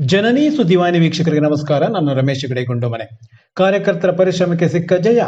ಜನನಿ ಸುದ್ದಿವಾಹಿನಿ ವೀಕ್ಷಕರಿಗೆ ನಮಸ್ಕಾರ. ನಾನು ರಮೇಶ್ ಗಡೆಗೊಂಡು ಮನೆ ಕಾರ್ಯಕರ್ತರ ಪರಿಶ್ರಮಕ್ಕೆ ಸಿಕ್ಕ ಜಯ.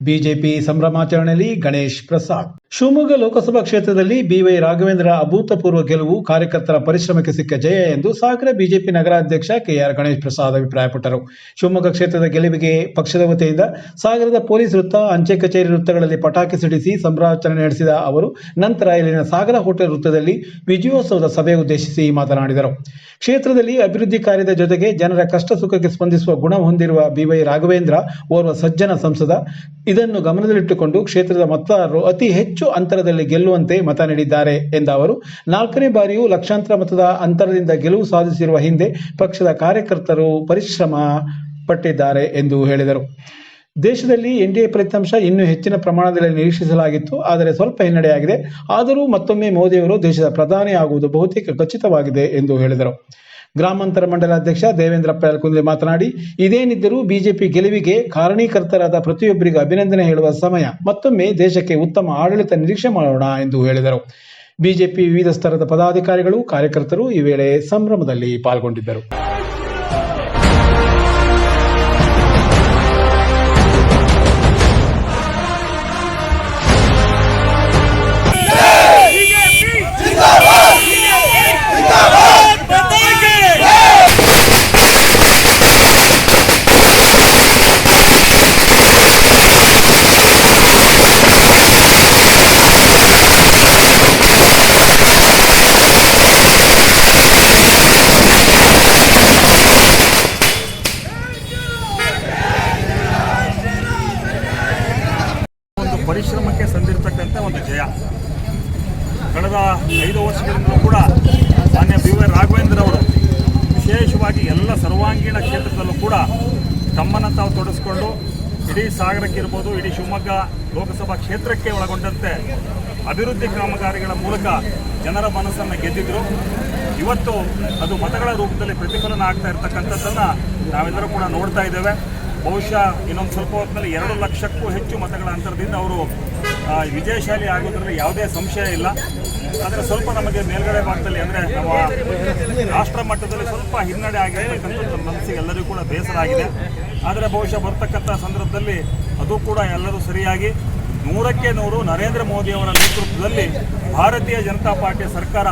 ಬಿಜೆಪಿ ಸಂಭ್ರಮಾಚರಣೆಯಲ್ಲಿ ಗಣೇಶ್ ಪ್ರಸಾದ್. ಶಿವಮೊಗ್ಗ ಲೋಕಸಭಾ ಕ್ಷೇತ್ರದಲ್ಲಿ ಬಿವೈ ರಾಘವೇಂದ್ರ ಅಭೂತಪೂರ್ವ ಗೆಲುವು ಕಾರ್ಯಕರ್ತರ ಪರಿಶ್ರಮಕ್ಕೆ ಸಿಕ್ಕ ಜಯ ಎಂದು ಸಾಗರ ಬಿಜೆಪಿ ನಗರಾಧ್ಯಕ್ಷ ಕೆಆರ್ ಗಣೇಶ್ ಪ್ರಸಾದ್ ಅಭಿಪ್ರಾಯಪಟ್ಟರು. ಶಿವಮೊಗ್ಗ ಕ್ಷೇತ್ರದ ಗೆಲುವಿಗೆ ಪಕ್ಷದ ವತಿಯಿಂದ ಸಾಗರದ ಪೊಲೀಸ್ ವೃತ್ತ, ಅಂಚೆ ಕಚೇರಿ ವೃತ್ತಗಳಲ್ಲಿ ಪಟಾಕಿ ಸಿಡಿಸಿ ಸಂಭ್ರಮಾಚರಣೆ ನಡೆಸಿದ ಅವರು, ನಂತರ ಇಲ್ಲಿನ ಸಾಗರ ಹೋಟೆಲ್ ವೃತ್ತದಲ್ಲಿ ವಿಜಯೋತ್ಸವದ ಸಭೆ ಉದ್ದೇಶಿಸಿ ಮಾತನಾಡಿದರು. ಕ್ಷೇತ್ರದಲ್ಲಿ ಅಭಿವೃದ್ಧಿ ಕಾರ್ಯದ ಜೊತೆಗೆ ಜನರ ಕಷ್ಟ ಸುಖಕ್ಕೆ ಸ್ಪಂದಿಸುವ ಗುಣ ಹೊಂದಿರುವ ಬಿವೈ ರಾಘವೇಂದ್ರ ಓರ್ವ ಸಜ್ಜನ ಸಂಸದ ಇದನ್ನು ಗಮನದಲ್ಲಿಟ್ಟುಕೊಂಡು ಕ್ಷೇತ್ರದ ಮತದಾರರು ಅತಿ ಹೆಚ್ಚು ಅಂತರದಲ್ಲಿ ಗೆಲ್ಲುವಂತೆ ಮತ ನೀಡಿದ್ದಾರೆ ಎಂದ ಅವರು, ನಾಲ್ಕನೇ ಬಾರಿಯೂ ಲಕ್ಷಾಂತರ ಮತದ ಅಂತರದಿಂದ ಗೆಲುವು ಸಾಧಿಸಿರುವ ಹಿಂದೆ ಪಕ್ಷದ ಕಾರ್ಯಕರ್ತರು ಪರಿಶ್ರಮ ಪಟ್ಟಿದ್ದಾರೆ ಎಂದು ಹೇಳಿದರು. ದೇಶದಲ್ಲಿ ಎನ್ಡಿಎ ಫಲಿತಾಂಶ ಇನ್ನೂ ಹೆಚ್ಚಿನ ಪ್ರಮಾಣದಲ್ಲಿ ನಿರೀಕ್ಷಿಸಲಾಗಿತ್ತು, ಆದರೆ ಸ್ವಲ್ಪ ಹಿನ್ನಡೆಯಾಗಿದೆ. ಆದರೂ ಮತ್ತೊಮ್ಮೆ ಮೋದಿಯವರು ದೇಶದ ಪ್ರಧಾನಿ ಆಗುವುದು ಬಹುತೇಕ ಖಚಿತವಾಗಿದೆ ಎಂದು ಹೇಳಿದರು. ಗ್ರಾಮಾಂತರ ಮಂಡಲ ಅಧ್ಯಕ್ಷ ದೇವೇಂದ್ರ ಕುಂದ್ಲೆ ಮಾತನಾಡಿ, ಇದೇನಿದ್ದರೂ ಬಿಜೆಪಿ ಗೆಲುವಿಗೆ ಕಾರಣೀಕರ್ತರಾದ ಪ್ರತಿಯೊಬ್ಬರಿಗೂ ಅಭಿನಂದನೆ ಹೇಳುವ ಸಮಯ. ಮತ್ತೊಮ್ಮೆ ದೇಶಕ್ಕೆ ಉತ್ತಮ ಆಡಳಿತ ನಿರೀಕ್ಷೆ ಮಾಡೋಣ ಎಂದು ಹೇಳಿದರು. ಬಿಜೆಪಿ ವಿವಿಧ ಸ್ತರದ ಪದಾಧಿಕಾರಿಗಳು, ಕಾರ್ಯಕರ್ತರು ಈ ವೇಳೆ ಸಂಭ್ರಮದಲ್ಲಿ ಪಾಲ್ಗೊಂಡಿದ್ದರು. ಕಳೆದ ಐದು ವರ್ಷಗಳಿಂದಲೂ ಕೂಡ ಮಾನ್ಯ ಬಿ ವೈ ರಾಘವೇಂದ್ರ ಅವರು ವಿಶೇಷವಾಗಿ ಎಲ್ಲ ಸರ್ವಾಂಗೀಣ ಕ್ಷೇತ್ರದಲ್ಲೂ ಕೂಡ ತಮ್ಮನ್ನು ತಾವು ತೊಡಗಿಸ್ಕೊಂಡು ಇಡೀ ಸಾಗರಕ್ಕೆ ಇರ್ಬೋದು, ಇಡೀ ಶಿವಮೊಗ್ಗ ಲೋಕಸಭಾ ಕ್ಷೇತ್ರಕ್ಕೆ ಒಳಗೊಂಡಂತೆ ಅಭಿವೃದ್ಧಿ ಕಾಮಗಾರಿಗಳ ಮೂಲಕ ಜನರ ಮನಸ್ಸನ್ನು ಗೆದ್ದಿದ್ರು. ಇವತ್ತು ಅದು ಮತಗಳ ರೂಪದಲ್ಲಿ ಪ್ರತಿಫಲನ ಆಗ್ತಾ ಇರತಕ್ಕಂಥದ್ದನ್ನು ನಾವೆಲ್ಲರೂ ಕೂಡ ನೋಡ್ತಾ ಇದ್ದೇವೆ. ಬಹುಶಃ ಇನ್ನೊಂದು ಸ್ವಲ್ಪ ಹೊತ್ತಿನಲ್ಲಿ ಎರಡು ಲಕ್ಷಕ್ಕೂ ಹೆಚ್ಚು ಮತಗಳ ಅಂತರದಿಂದ ಅವರು ವಿಜಯಶಾಲಿ ಆಗೋದ್ರಲ್ಲಿ ಯಾವುದೇ ಸಂಶಯ ಇಲ್ಲ. ಆದರೆ ಸ್ವಲ್ಪ ನಮಗೆ ಮೇಲ್ಗಡೆ ಭಾಗದಲ್ಲಿ ಅಂದರೆ ನಮ್ಮ ರಾಷ್ಟ್ರ ಮಟ್ಟದಲ್ಲಿ ಸ್ವಲ್ಪ ಹಿನ್ನಡೆ ಆಗಿರಬೇಕಂತ ನಮ್ಮ ಮನಸ್ಸಿಗೆ ಎಲ್ಲರಿಗೂ ಕೂಡ ಬೇಸರ ಆಗಿದೆ. ಆದರೆ ಬಹುಶಃ ಬರ್ತಕ್ಕಂಥ ಸಂದರ್ಭದಲ್ಲಿ ಅದು ಕೂಡ ಎಲ್ಲರೂ ಸರಿಯಾಗಿ ನೂರಕ್ಕೆ ನೂರು ನರೇಂದ್ರ ಮೋದಿಯವರ ನೇತೃತ್ವದಲ್ಲಿ ಭಾರತೀಯ ಜನತಾ ಪಾರ್ಟಿ ಸರ್ಕಾರ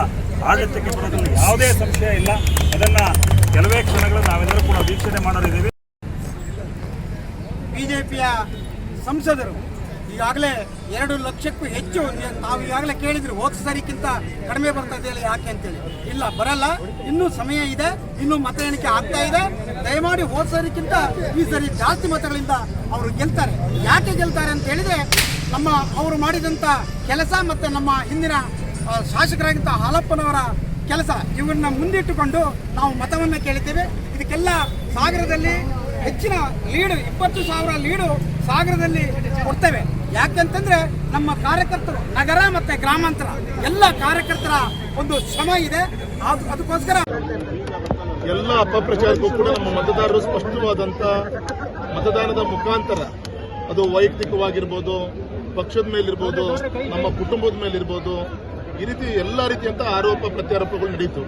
ಆಡಳಿತಕ್ಕೆ ಬರೋದ್ರಲ್ಲಿ ಯಾವುದೇ ಸಂಶಯ ಇಲ್ಲ. ಅದನ್ನು ಕೆಲವೇ ಕ್ಷಣಗಳು ನಾವೆಲ್ಲರೂ ಕೂಡ ವೀಕ್ಷಣೆ ಮಾಡೋರಿದ್ದೀವಿ ಬಿಜೆಪಿಯ ಸಂಸದರು ಈಗಾಗಲೇ ಎರಡು ಲಕ್ಷಕ್ಕೂ ಹೆಚ್ಚು ನಾವು ಈಗಾಗಲೇ ಕೇಳಿದ್ರು, ಹೋದ ಸರಿಕ್ಕಿಂತ ಕಡಿಮೆ ಬರ್ತಾ ಇದೆಯಲ್ಲ ಯಾಕೆ ಅಂತೇಳಿ. ಇಲ್ಲ, ಬರಲ್ಲ. ಇನ್ನೂ ಸಮಯ ಇದೆ, ಇನ್ನೂ ಮತ ಎಣಿಕೆ ಆಗ್ತಾ ಇದೆ. ದಯಮಾಡಿ ಹೋದ ಸರಿಕ್ಕಿಂತ ಈ ಸರಿ ಜಾಸ್ತಿ ಮತಗಳಿಂದ ಅವರು ಗೆಲ್ತಾರೆ. ಯಾಕೆ ಗೆಲ್ತಾರೆ ಅಂತ ಹೇಳಿದ್ರೆ, ನಮ್ಮ ಅವರು ಮಾಡಿದಂಥ ಕೆಲಸ ಮತ್ತು ನಮ್ಮ ಹಿಂದಿನ ಶಾಸಕರಾಗಿದ್ದ ಹಾಲಪ್ಪನವರ ಕೆಲಸ. ಇವನ್ನ ಮುಂದಿಟ್ಟುಕೊಂಡು ನಾವು ಮತವನ್ನು ಕೇಳಿದ್ದೇವೆ ಇದಕ್ಕೆಲ್ಲ ಸಾಗರದಲ್ಲಿ ಹೆಚ್ಚಿನ ಲೀಡು, ಇಪ್ಪತ್ತು ಸಾವಿರ ಲೀಡು ಸಾಗರದಲ್ಲಿ ಕೊಡ್ತೇವೆ. ಯಾಕಂತಂದ್ರೆ ನಮ್ಮ ಕಾರ್ಯಕರ್ತರು ನಗರ ಮತ್ತೆ ಗ್ರಾಮಾಂತರ ಎಲ್ಲ ಕಾರ್ಯಕರ್ತರ ಒಂದು ಶ್ರಮ ಇದೆ. ಅದು- ಅದಕ್ಕೋಸ್ಕರ ಎಲ್ಲ ಅಪಪ್ರಚಾರಕ್ಕೂ ಕೂಡ ನಮ್ಮ ಮತದಾರರು ಸ್ಪಷ್ಟವಾದಂತ ಮತದಾನದ ಮುಖಾಂತರ ಅದು ವೈಯಕ್ತಿಕವಾಗಿರ್ಬೋದು, ಪಕ್ಷದ ಮೇಲಿರ್ಬೋದು, ನಮ್ಮ ಕುಟುಂಬದ ಮೇಲಿರ್ಬೋದು, ಈ ರೀತಿ ಎಲ್ಲ ರೀತಿಯಂತ ಆರೋಪ ಪ್ರತ್ಯಾರೋಪಗಳು ನಡೀತು.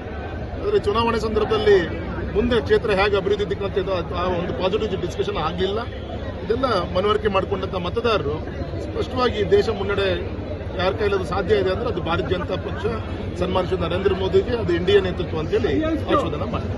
ಆದರೆ ಚುನಾವಣೆ ಸಂದರ್ಭದಲ್ಲಿ ಮುಂದೆ ಕ್ಷೇತ್ರ ಹೇಗೆ ಅಭಿವೃದ್ಧಿ ದಿಕ್ಕಂತಿದೆ ಆ ಒಂದು ಪಾಸಿಟಿವ್ ಡಿಸ್ಕಷನ್ ಆಗಲಿಲ್ಲ ಇದೆಲ್ಲ ಮನವರಿಕೆ ಮಾಡಿಕೊಂಡಂತ ಮತದಾರರು ಸ್ಪಷ್ಟವಾಗಿ ದೇಶ ಮುನ್ನಡೆ ಯಾರ ಕೈಲದು ಸಾಧ್ಯ ಇದೆ ಅಂದ್ರೆ ಅದು ಭಾರತೀಯ ಜನತಾ ಪಕ್ಷ ಸನ್ಮಾನಿಸಿದ ನರೇಂದ್ರ ಮೋದಿಗೆ ಅದು ಇಂಡಿಯಾ ನೇತೃತ್ವ ಅಂತೇಳಿ ಆಶೋಧನ ಮಾಡಿದೆ